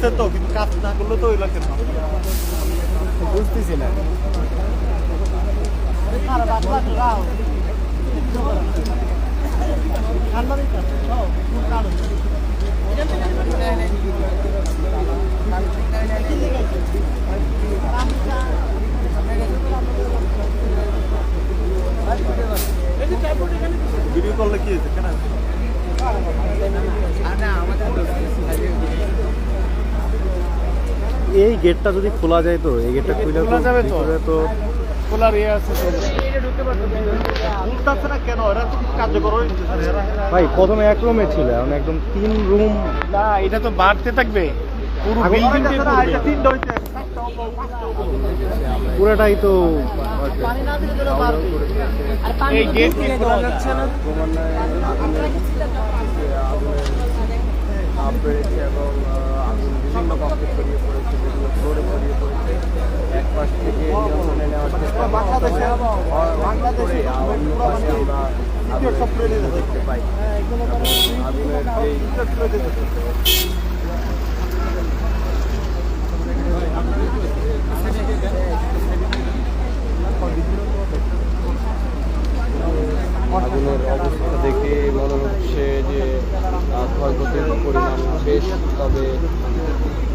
করছে তো কিন্তু কাজ না করলে তো ওই লাগে না বুঝতেছি না। ভিডিও করলে কি হয়েছে? কেন? এই গেটটা যদি খোলা যায় তো এই গেটটা খুলে খোলা যাবে তো? তো? খোলার ইয়ে আছে তো। খুলতেছে না কেন? এরা তো কার্যকর হয়েছে এরা ভাই প্রথমে এক রুমে ছিল এখন একদম তিন রুম না এটা তো বাড়তে থাকবে। পুরো। পুরোটাই তো এই গেট কি খোলা যাচ্ছে না। এবং বিভিন্ন পাশ থেকে নিয়ন্ত্রণে নেওয়ার চেষ্টা বাংলাদেশে আমরা দেখতে পাই। আগুনের আগুনের অবস্থা দেখে মনে হচ্ছে যে ক্ষয়ক্ষতির পরিমাণ বেশ তবে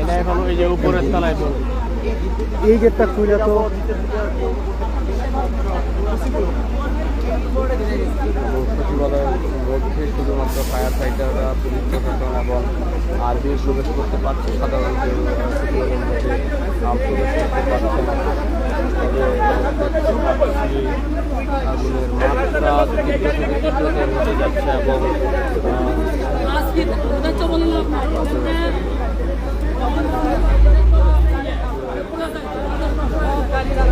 এটা এখন ওই যে উপরের তলায় তো। এই গেটটা খুলে তো মধ্যে শুধুমাত্র ফায়ার ফাইটাররা পুলিশ প্রশাসন এবং আর্মি প্রবেশ করতে পারছে সাধারণ মধ্যে প্রবেশ করতে পারছে না আগুনের এবং